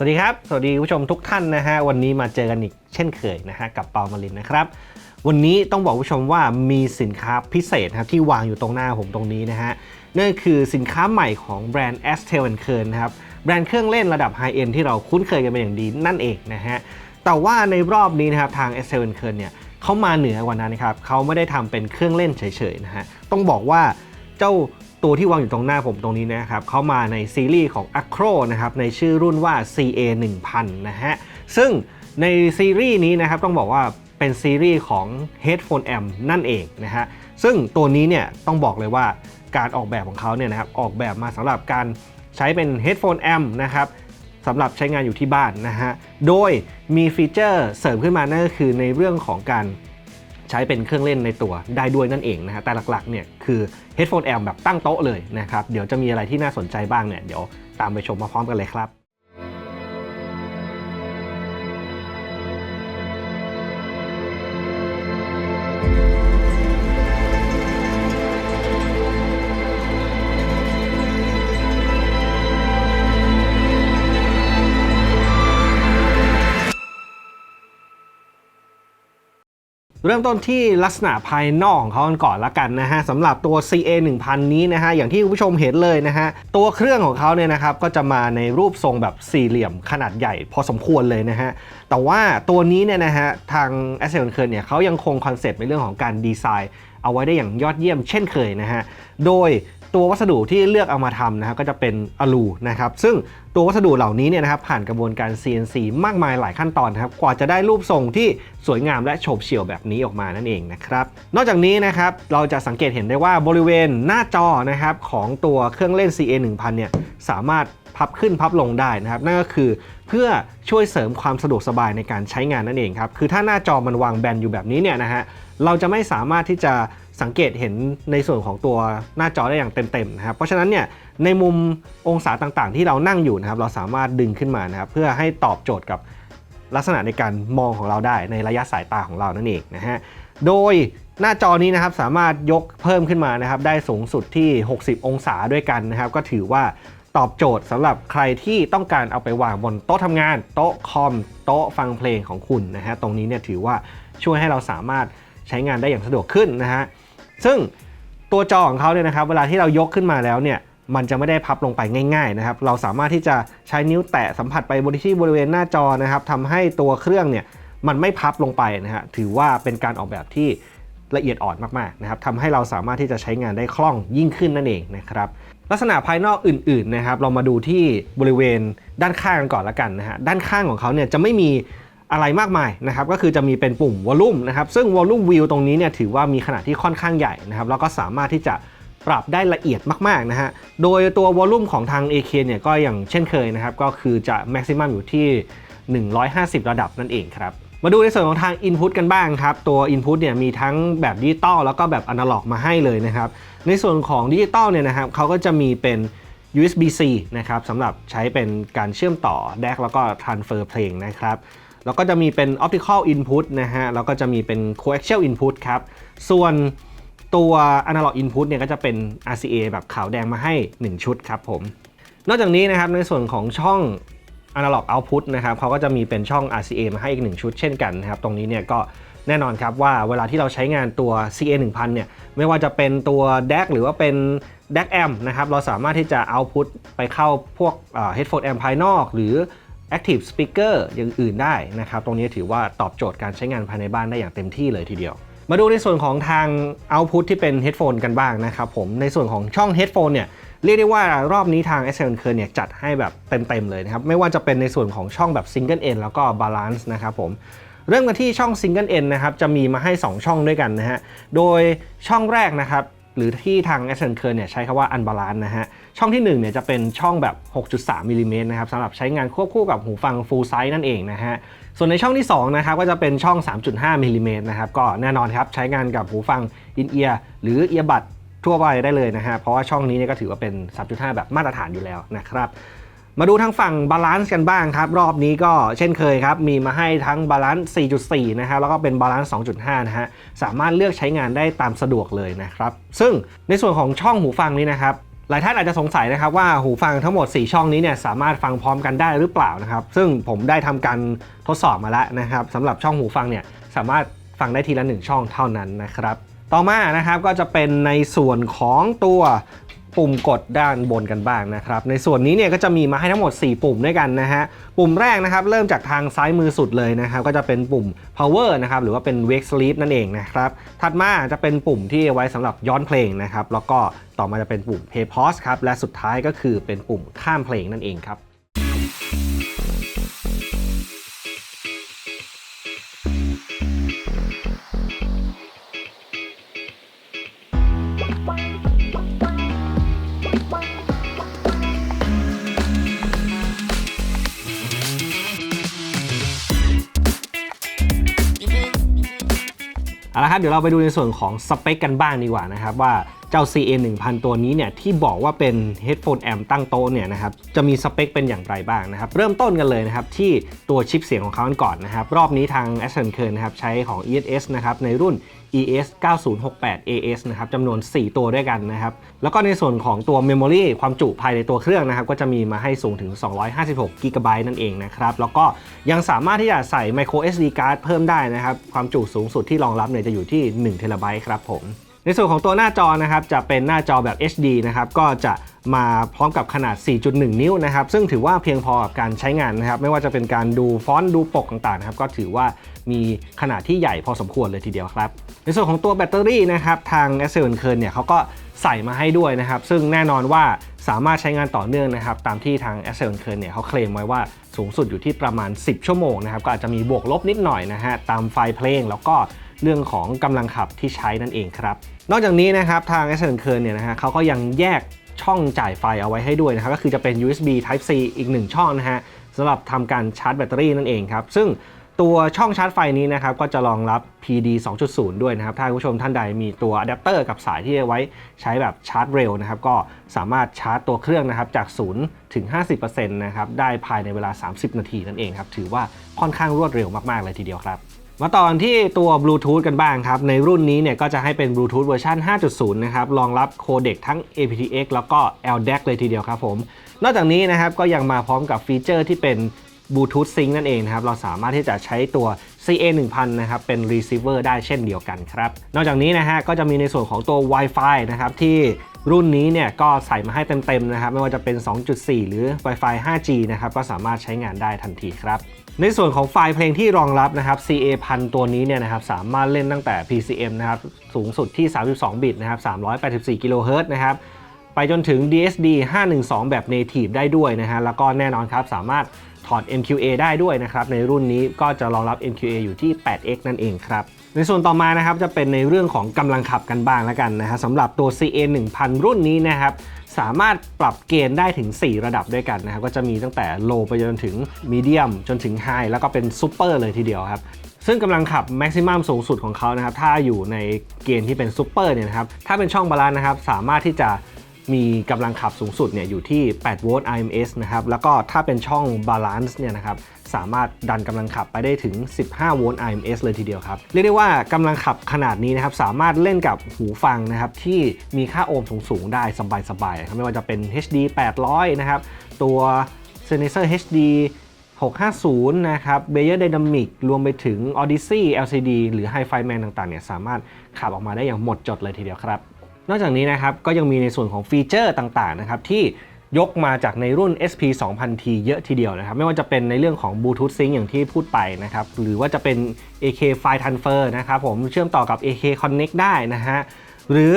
สวัสดีครับ สวัสดีผู้ชมทุกท่านนะฮะ วันนี้มาเจอกันอีกเช่นเคยนะฮะกับเปามาลินนะครับ วันนี้ต้องบอกผู้ชมว่ามีสินค้าพิเศษครับที่วางอยู่ตรงหน้าผมตรงนี้นะฮะนั่นคือสินค้าใหม่ของแบรนด์ a s t e l k e r n นะครับ แบรนด์เครื่องเล่นระดับไฮเอ็นที่เราคุ้นเคยกันเป็นอย่างดีนั่นเองนะฮะ แต่ว่าในรอบนี้นะครับทาง a s t e l k e r n เนี่ยเขามาเหนือกว่านั้นนะครับเขาไม่ได้ทำเป็นเครื่องเล่นเฉยๆนะฮะต้องบอกว่าเจ้า ตัวที่วางอยู่ตรงหน้าผมตรงนี้นะครับเขามาในซีรีส์ของ Acro นะครับในชื่อรุ่นว่า CA 1000นะฮะซึ่งในซีรีส์นี้นะครับต้องบอกว่าเป็นซีรีส์ของ Headphone Amp นั่นเองนะฮะซึ่งตัวนี้เนี่ยต้องบอกเลยว่าการออกแบบของเขาเนี่ยนะครับออกแบบมาสำหรับการใช้เป็น Headphone Amp นะครับสำหลับใช้งานอยู่ที่บ้านนะฮะโดยมีฟีเจอร์เสริมขึ้นมานั่นก็คือในเรื่องของการ ใช้เป็นเครื่องเล่นในตัวได้ด้วยนั่นเองนะฮะแต่หลักๆเนี่ยคือ Headphone Amp แบบตั้งโต๊ะเลยนะครับเดี๋ยวจะมีอะไรที่น่าสนใจบ้างเนี่ยเดี๋ยวตามไปชมมาพร้อมกันเลยครับ เริ่มต้นที่ลักษณะภายนอกของเขาก่อนละกันนะฮะสำหรับตัว CA 1000 นี้นะฮะอย่างที่คุณผู้ชมเห็นเลยนะฮะตัวเครื่องของเขาเนี่ยนะครับก็จะมาในรูปทรงแบบสี่เหลี่ยมขนาดใหญ่พอสมควรเลยนะฮะแต่ว่าตัวนี้เนี่ยนะฮะทาง a s c o n เนี่ยเขายังคงคอนเซปต์ในเรื่องของการดีไซน์ เอาไว้ได้อย่างยอดเยี่ยมเช่นเคยนะฮะโดย ตัววัสดุที่เลือกเอามาทำนะครับก็จะเป็นอลูนะครับซึ่งตัววัสดุเหล่านี้เนี่ยนะครับผ่านกระบวนการ CNC มากมายหลายขั้นตอนนะครับกว่าจะได้รูปทรงที่สวยงามและโฉบเฉี่ยวแบบนี้ออกมานั่นเองนะครับนอกจากนี้นะครับเราจะสังเกตเห็นได้ว่าบริเวณหน้าจอนะครับของตัวเครื่องเล่น CA 1000เนี่ยสามารถพับขึ้นพับลงได้นะครับนั่นก็คือเพื่อช่วยเสริมความสะดวกสบายในการใช้งานนั่นเองครับคือถ้าหน้าจอมันวางแบนอยู่แบบนี้เนี่ยนะฮะเราจะไม่สามารถที่จะ สังเกตเห็นในส่วนของตัวหน้าจอได้อย่างเต็มๆนะครับเพราะฉะนั้นเนี่ยในมุมองศาต่างๆ ที่เรานั่งอยู่นะครับเราสามารถดึงขึ้นมานะครับเพื่อให้ตอบโจทย์กับลักษณะในการมองของเราได้ในระยะสายตาของเรานั่นเองนะฮะโดยหน้าจอนี้นะครับสามารถยกเพิ่มขึ้นมานะครับได้สูงสุดที่ 60 องศาด้วยกันนะครับก็ถือว่าตอบโจทย์สำหรับใครที่ต้องการเอาไปวางบนโต๊ะทำงาน โต๊ะคอมโต๊ะฟังเพลงของคุณนะฮะตรงนี้เนี่ยถือว่าช่วยให้เราสามารถใช้งานได้อย่างสะดวกขึ้นนะฮะ ซึ่งตัวจอของเขาเนี่ยนะครับเวลาที่เรายกขึ้นมาแล้วเนี่ยมันจะไม่ได้พับลงไปง่ายๆนะครับเราสามารถที่จะใช้นิ้วแตะสัมผัสไปบริที่บริเวณหน้าจอนะครับทำให้ตัวเครื่องเนี่ยมันไม่พับลงไปนะฮะถือว่าเป็นการออกแบบที่ละเอียดอ่อนมากๆนะครับทำให้เราสามารถที่จะใช้งานได้คล่องยิ่งขึ้นนั่นเองนะครับลักษณะภายนอกอื่นๆนะครับเรามาดูที่บริเวณด้านข้างกันก่อนละกันนะฮะด้านข้างของเขาเนี่ยจะไม่มี อะไรมากมายนะครับก็คือจะมีเป็นปุ่มวอลลุ่มนะครับซึ่งวอลลุ่มวิวตรงนี้เนี่ยถือว่ามีขนาดที่ค่อนข้างใหญ่นะครับแล้วก็สามารถที่จะปรับได้ละเอียดมากๆนะฮะโดยตัววอลลุ่มของทาง AK เนี่ยก็อย่างเช่นเคยนะครับก็คือจะแม็กซิมัมอยู่ที่ 150 ระดับนั่นเองครับมาดูในส่วนของทาง Input กันบ้างครับ ตัว Input เนี่ยมีทั้งแบบดิจิตอลแล้วก็แบบอนาล็อกมาให้เลยนะครับ ในส่วนของดิจิตอลเนี่ยนะครับเขาก็จะมีเป็น USB-C นะครับสำหรับใช้เป็นการเชื่อมต่อ DAC แล้วก็ transfer เพลงนะครับ แล้วก็จะมีเป็น optical input นะฮะ แล้วก็จะมีเป็น coaxial input ครับ ส่วนตัว analog input เนี่ยก็จะเป็น RCA แบบขาวแดงมาให้ 1 ชุดครับผม นอกจากนี้นะครับในส่วนของช่อง Analog Output นะครับเขาก็จะมีเป็นช่อง RCA มาให้อีก 1 ชุดเช่นกันนะครับ ตรงนี้เนี่ยก็แน่นอนครับว่าเวลาที่เราใช้งานตัว CA 1000เนี่ยไม่ว่าจะเป็นตัว DAC หรือว่าเป็น DAC amp นะครับเราสามารถที่จะ output ไปเข้าพวก headphone amp ภายนอก หรือ active speaker อย่างอื่นได้นะครับ ตรงนี้ถือว่าตอบโจทย์การใช้งานภายในบ้านได้อย่างเต็มที่เลยทีเดียว มาดูในส่วนของทาง output ที่เป็น headphone กันบ้างนะครับผม ในส่วนของช่อง headphone เนี่ยเรียกได้ว่ารอบนี้ทาง s อ k e r เนี่ยจัดให้แบบเต็มๆเลยนะครับ ไม่ว่าจะเป็นในส่วนของช่องแบบ single end แล้วก็ balance นะครับผมเริ่มกันที่ช่อง single end นะครับจะมีมาให้ 2 ช่องด้วยกันนะฮะโดยช่องแรกนะครับ หรือที่ทาง a s c e n t u r เนี่ยใช้คำว่า unbalance นะฮะ ช่องที่1เนี่ยจะเป็นช่องแบบ 6.3มิลลิเมตรนะครับสำหรับใช้งานควบคู่กับหูฟัง full size นั่นเองนะฮะ ส่วนในช่องที่2นะครับก็จะเป็นช่อง 3.5มิลลิเมตรนะครับก็แน่นอนครับใช้งานกับหูฟัง in ear หรือ earbud ทั่วไปได้เลยนะฮะเพราะว่าช่องนี้เนี่ยก็ถือว่าเป็น 3.5 แบบมาตรฐานอยู่แล้วนะครับ มาดูทางฝั่งบาลานซ์กันบ้างครับ รอบนี้ก็เช่นเคยครับ มีมาให้ทั้งบาลานซ์ 4.4 นะฮะแล้วก็เป็นบาลานซ์ 2.5 นะฮะ สามารถเลือกใช้งานได้ตามสะดวกเลยนะครับ ซึ่งในส่วนของช่องหูฟังนี้นะครับหลายท่านอาจจะสงสัยนะครับว่าหูฟังทั้งหมด 4 ช่องนี้เนี่ยสามารถฟังพร้อมกันได้หรือเปล่านะครับ ซึ่งผมได้ทำการทดสอบมาแล้วนะครับสำหรับช่องหูฟังเนี่ยสามารถฟังได้ทีละ 1 ช่องเท่านั้นนะครับ ต่อมานะครับก็จะเป็นในส่วนของตัว ปุ่มกดด้านบนกันบ้างนะครับ ในส่วนนี้เนี่ยก็จะมีมาให้ทั้งหมด 4 ปุ่มด้วยกันนะฮะ ปุ่มแรกนะครับเริ่มจากทางซ้ายมือสุดเลยนะครับ ก็จะเป็นปุ่ม power นะครับหรือว่าเป็น wake sleep นั่นเองนะครับ ถัดมาจะเป็นปุ่มที่ไว้สำหรับย้อนเพลงนะครับ แล้วก็ต่อมาจะเป็นปุ่ม play pause ครับ และสุดท้ายก็คือเป็นปุ่มข้ามเพลงนั่นเองครับ เอาละครับเดี๋ยวเราไปดูในส่วนของสเปคกันบ้างดีกว่านะครับว่าเจ้า CA 1000 ตัวนี้เนี่ยที่บอกว่าเป็น Headphone Amp ตั้งโต๊ะเนี่ยนะครับจะมีสเปคเป็นอย่างไรบ้างนะครับเริ่มต้นกันเลยนะครับที่ตัวชิปเสียงของเขากันก่อนนะครับรอบนี้ทาง a s c e n k e r นะครับใช้ของ ESS นะครับในรุ่น ES 9068 AS นะครับจำนวน 4 ตัวด้วยกันนะครับ แล้วก็ในส่วนของตัว Memory ความจุภายในตัวเครื่องนะครับ ก็จะมีมาให้สูงถึง 256 g b นั่นเองนะครับ แล้วก็ยังสามารถที่จะใส่ Micro SD card เพิ่มได้นะครับ ความจุสูงสุดที่รองรับเนี่ยจะอยู่ที่1 t b ครับผม ในส่วนของตัวหน้าจอนะครับจะเป็นหน้าจอแบบ HD นะครับก็จะมาพร้อมกับขนาด 4.1 นิ้วนะครับซึ่งถือว่าเพียงพอกับการใช้งานนะครับไม่ว่าจะเป็นการดูฟอนต์ดูปกต่างๆนะครับก็ถือว่ามีขนาดที่ใหญ่พอสมควรเลยทีเดียวครับ ในส่วนของตัวแบตเตอรี่นะครับทาง a s c e n k e r เนี่ยเขาก็ใส่มาให้ด้วยนะครับ ซึ่งแน่นอนว่าสามารถใช้งานต่อเนื่องนะครับ ตามที่ทาง a s c e n k e r เนี่ยเขาเคลมไว้ว่าสูงสุดอยู่ที่ประมาณ 10 ชั่วโมงนะครับ ก็อาจจะมีบวกลบนิดหน่อยนะฮะตามไฟล์เพลงแล้วก็เรื่องของกำลังขับที่ใช้นั่นเองครับ นอกจากนี้นะครับทาง a s c e n k e r เนี่ยนะฮะเขาก็ยังแยกช่องจ่ายไฟเอาไว้ให้ด้วยนะครับก็คือจะเป็น USB Type C อีก 1 ช่องนะฮะสำหรับทำการชาร์จแบตเตอรี่นั่นเองครับ ซึ่งตัวช่องชาร์จไฟนี้นะครับก็จะรองรับ PD 2.0 ด้วยนะครับ ถ้าผู้ชมท่านใดมีตัวอะแดปเตอร์กับสายที่ไว้ใช้แบบชาร์จเร็วนะครับ ก็สามารถชาร์จตัวเครื่องนะครับจาก 0 ถึง 50%นะครับได้ภายในเวลา 30 นาทีนั่นเองครับ ถือว่าค่อนข้างรวดเร็วมาก ๆ เลยทีเดียวครับ มาตอนที่ตัวบลูทูธกันบ้างครับ ในรุ่นนี้เนี่ยก็จะให้เป็นบลูทูธเวอร์ชัน5.0 นะครับ รองรับโคเด็กทั้ง aptX แล้วก็ LDAC เลยทีเดียวครับผม นอกจากนี้นะครับก็ยังมาพร้อมกับฟีเจอร์ที่เป็นบลูทูธซิงนั่นเองนะครับ เราสามารถที่จะใช้ตัว CA 1000นะครับ เป็น receiver ได้เช่นเดียวกันครับ นอกจากนี้นะฮะ ก็จะมีในส่วนของตัว Wi-Fi นะครับ ที่รุ่นนี้เนี่ยก็ใส่มาให้เต็มๆนะครับ ไม่ว่าจะเป็น 2.4 หรือ Wi-Fi 5G นะครับ ก็สามารถใช้งานได้ทันทีครับ ในส่วนของไฟล์เพลงที่รองรับนะครับ CA 1000ตัวนี้เนี่ยนะครับสามารถเล่นตั้งแต่ PCM นะครับสูงสุดที่ 32 บิตนะครับ384กิโลเฮิรตซ์นะครับไปจนถึง DSD 512 แบบ Native ได้ด้วยนะฮะแล้วก็แน่นอนครับสามารถถอด MQA ได้ด้วยนะครับ ในรุ่นนี้ก็จะรองรับ MQA อยู่ที่ 8x นั่นเองครับ ในส่วนต่อมานะครับจะเป็นในเรื่องของกำลังขับกันบ้างแล้วกันนะฮะสำหรับตัว CA 1000 รุ่นนี้นะครับ สามารถปรับเกณฑ์ได้ถึง 4 ระดับด้วยกันนะครับก็จะมีตั้งแต่โลไปจนถึงมีเดียมจนถึงไฮแล้วก็เป็นซูเปอร์เลยทีเดียวครับซึ่งกำลังขับแม็กซิมัมสูงสุดของเขานะครับถ้าอยู่ในเกณฑ์ที่เป็นซูเปอร์เนี่ยนะครับถ้าเป็นช่องบาลานซ์นะครับสามารถที่จะ มีกำลังขับสูงสุดเนี่ยอยู่ที่ 8 โวลต์ IMS นะครับ แล้วก็ถ้าเป็นช่องบาลานซ์เนี่ยนะครับ สามารถดันกำลังขับไปได้ถึง 15 โวลต์ IMS เลยทีเดียวครับ เรียกได้ว่ากำลังขับขนาดนี้นะครับ สามารถเล่นกับหูฟังนะครับ ที่มีค่าโอห์มสูง ๆ ได้สบายๆครับไม่ว่าจะเป็น HD 800 นะครับ ตัว Sennheiser HD 650 นะครับ Bayer Dynamic รวมไปถึง Odyssey LCD หรือ Hi-Fi Man ต่างๆ เนี่ย สามารถขับออกมาได้อย่างหมดจดเลยทีเดียวครับ นอกจากนี้นะครับก็ยังมีในส่วนของฟีเจอร์ต่างๆนะครับที่ยกมาจากในรุ่น SP 2000T เยอะทีเดียวนะครับ ไม่ว่าจะเป็นในเรื่องของ Bluetooth Sync อย่างที่พูดไปนะครับ หรือว่าจะเป็น AK File Transfer นะครับผมเชื่อมต่อกับ AK Connect ได้นะฮะ หรือ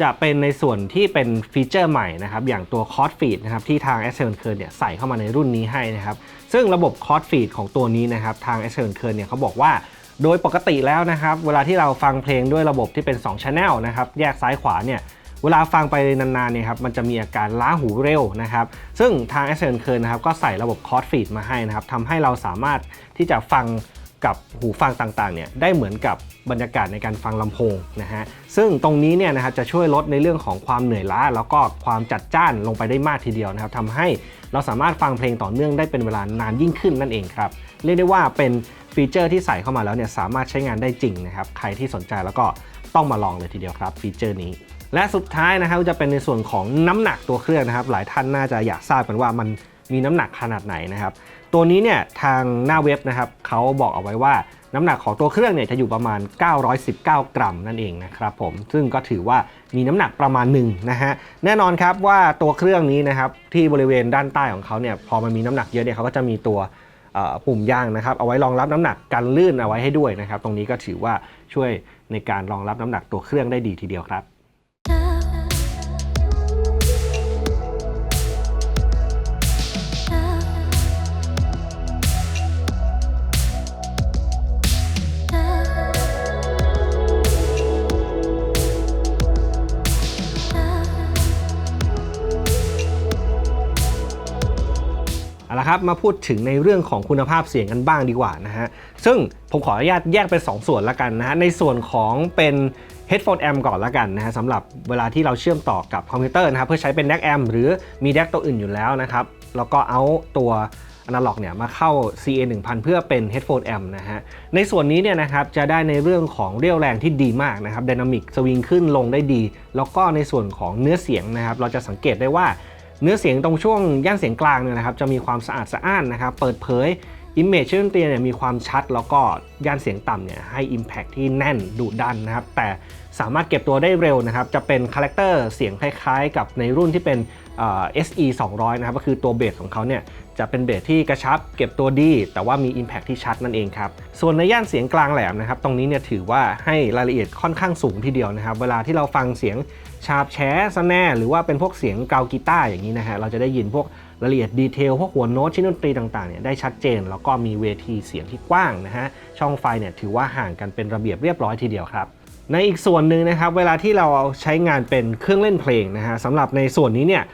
จะเป็นในส่วนที่เป็นฟีเจอร์ใหม่นะครับ อย่างตัว c o r d Feed นะครับ ที่ทาง a s c e n k e r เนี่ยใส่เข้ามาในรุ่นนี้ให้นะครับ ซึ่งระบบ c o r d Feed ของตัวนี้นะครับ ทาง a s c e n k e r เนี่ยเขาบอกว่า โดยปกติแล้วนะครับ เวลาที่เราฟังเพลงด้วยระบบที่เป็น2 Channel นะครับ แยกซ้ายขวาเนี่ย เวลาฟังไปนานๆเนี่ยครับ มันจะมีอาการล้าหูเร็วนะครับ ซึ่งทาง a s c e n k e r นะครับ ก็ใส่ระบบ c o r d Feed มาให้นะครับ ทำให้เราสามารถที่จะฟังกับหูฟังต่างๆเนี่ย ได้เหมือนกับบรรยากาศในการฟังลำโพงนะฮะ ซึ่งตรงนี้เนี่ยนะครับจะช่วยลดในเรื่องของความเหนื่อยล้า แล้วก็ความจัดจ้านลงไปได้มากทีเดียวนะครับทำให้เราสามารถฟังเพลงต่อเนื่องได้เป็นเวลานานยิ่งขึ้นนั่นเองครับ เรียกได้ว่าเป็น ฟีเจอร์ที่ใส่เข้ามาแล้วเนี่ยสามารถใช้งานได้จริงนะครับ ใครที่สนใจแล้วก็ต้องมาลองเลยทีเดียวครับฟีเจอร์นี้ และสุดท้ายนะครับจะเป็นในส่วนของน้ำหนักตัวเครื่องนะครับ หลายท่านน่าจะอยากทราบกันว่ามันมีน้ำหนักขนาดไหนนะครับ ตัวนี้เนี่ยทางหน้าเว็บนะครับเขาบอกเอาไว้ว่าน้ำหนักของตัวเครื่องเนี่ยจะอยู่ประมาณ 919 กรัมนั่นเองนะครับผม ซึ่งก็ถือว่ามีน้ำหนักประมาณหนึ่งนะฮะ แน่นอนครับว่าตัวเครื่องนี้นะครับที่บริเวณด้านใต้ของเขาเนี่ยพอมันมีน้ำหนักเยอะเนี่ยเขาก็จะมีตัว ปุ่มย่างนะครับเอาไว้รองรับน้ำหนักกันลื่นเอาไว้ให้ด้วยนะครับ ตรงนี้ก็ถือว่าช่วยในการรองรับน้ำหนักตัวเครื่องได้ดีทีเดียวครับ ครับมาพูดถึงในเรื่องของคุณภาพเสียงกันบ้างดีกว่านะฮะซึ่งผมขออนุญาตแยกเป็น 2 ส่วนละกันนะฮะในส่วนของเป็น headphone amp ก่อนละกันนะฮะสำหรับเวลาที่เราเชื่อมต่อกับคอมพิวเตอร์นะครับเพื่อใช้เป็น DAC amp หรือมี DAC ตัวอื่นอยู่แล้วนะครับแล้วก็เอาตัวอนาล็อกเนี่ยมาเข้า CA 1000 เพื่อเป็น headphone amp นะฮะ ในส่วนนี้เนี่ยนะครับจะได้ในเรื่องของเรียวแรงที่ดีมากนะครับ dynamic สวิงขึ้นลงได้ดี แล้วก็ในส่วนของเนื้อเสียงนะครับ เราจะสังเกตได้ว่า เนื้อเสียงตรงช่วงย่านเสียงกลางเนี่ยนะครับจะมีความสะอาดสะอ้านนะครับเปิดเผย Image ชื่อดนตรีเนี่ยมีความชัดแล้วก็ย่านเสียงต่ำเนี่ยให้ Impact ที่แน่นดุดันนะครับแต่สามารถเก็บตัวได้เร็วนะครับจะเป็นคาแรคเตอร์เสียงคล้ายๆ กับในรุ่นที่เป็นเอ่อ SE 200 นะครับก็คือตัวเบสของเขาเนี่ยจะเป็นเบสที่กระชับเก็บตัวดี แต่ว่ามี Impact ที่ชัดนั่นเองครับส่วนในย่านเสียงกลางแหลมนะครับตรงนี้เนี่ยถือว่าให้รายละเอียดค่อนข้างสูงทีเดียวนะครับเวลาที่เราฟังเสียง ชาร์ปแชสแน่หรือว่าเป็นพวกเสียงเกากีตาร์อย่างนี้นะฮะ เราจะได้ยินพวกรายละเอียดดีเทลพวกหัวโน้ตชิ้นดนตรีต่างๆเนี่ยได้ชัดเจน แล้วก็มีเวทีเสียงที่กว้างนะฮะ ช่องไฟเนี่ยถือว่าห่างกันเป็นระเบียบเรียบร้อยทีเดียวครับในอีกส่วนหนึ่งนะครับเวลาที่เราใช้งานเป็นเครื่องเล่นเพลงนะฮะสำหรับในส่วนนี้เนี่ย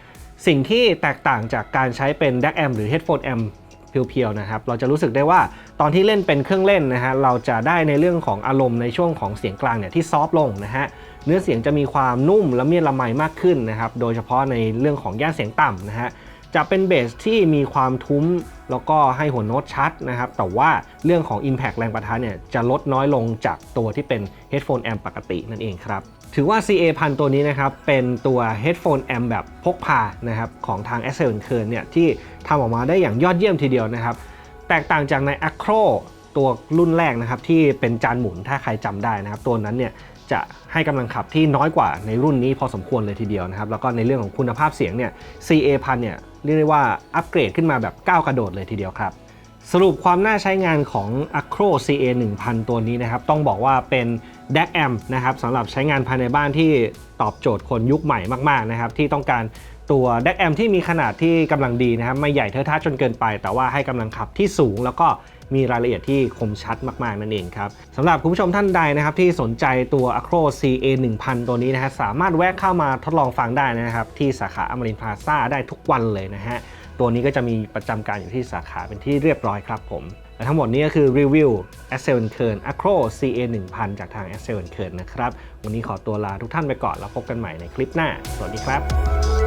สิ่งที่แตกต่างจากการใช้เป็น DAC amp หรือ headphone amp เพียวๆนะครับเราจะรู้สึกได้ว่าตอนที่เล่นเป็นเครื่องเล่นนะฮะเราจะได้ในเรื่องของอารมณ์ในช่วงของเสียงกลางเนี่ยที่ซอฟลงนะฮะ เนื้อเสียงจะมีความนุ่มและเมียดละไมมากขึ้นนะครับ โดยเฉพาะในเรื่องของย่านเสียงต่ำนะฮะจะเป็นเบสที่มีความทุ้มแล้วก็ให้หัวโน้ตชัดนะครับ แต่ว่าเรื่องของ Impact แรงประทะเนี่ยจะลดน้อยลงจากตัวที่เป็น Headphone Amp ปกตินั่นเองครับ ถือว่า CA พันตัวนี้นะครับ เป็นตัว Headphone Amp แบบพกพานะครับ ของทาง a s c e l k e r เนี่ยที่ทำออกมาได้อย่างยอดเยี่ยมทีเดียวนะครับ แตกต่างจากใน Acro ตัวรุ่นแรกนะครับที่เป็นจานหมุนถ้าใครจำได้นะครับ ตัวนั้นเนี่ย จะให้กำลังขับที่น้อยกว่าในรุ่นนี้พอสมควรเลยทีเดียวนะครับ แล้วก็ในเรื่องของคุณภาพเสียงเนี่ย CA พันเนี่ยเรียกได้ว่าอัปเกรดขึ้นมาแบบก้าวกระโดดเลยทีเดียวครับ สรุปความน่าใช้งานของ Acro CA 1000 ตัวนี้นะครับ ต้องบอกว่าเป็น DAC amp นะครับสำหรับใช้งานภายในบ้านที่ตอบโจทย์คนยุคใหม่มากๆนะครับที่ต้องการตัว DAC amp ที่มีขนาดที่กำลังดีนะครับไม่ใหญ่เทอะทะจนเกินไป แต่ว่าให้กำลังขับที่สูงแล้วก็ มีรายละเอียดที่คมชัดมาก ๆ นั่นเองครับสำหรับคุณผู้ชมท่านใดนะครับที่สนใจตัว Acro CA 1000 ตัวนี้นะฮะสามารถแวะเข้ามาทดลองฟังได้นะครับที่สาขาอมรินทร์พลาซ่าได้ทุกวันเลยนะฮะตัวนี้ก็จะมีประจำการอยู่ที่สาขาเป็นที่เรียบร้อยครับผมและทั้งหมดนี้ก็คือรีวิว a s c e l k e r n Acro CA 1000 จากทาง a s c e l k e r n นะครับ วันนี้ขอตัวลาทุกท่านไปก่อนแล้วพบกันใหม่ในคลิปหน้า สวัสดีครับ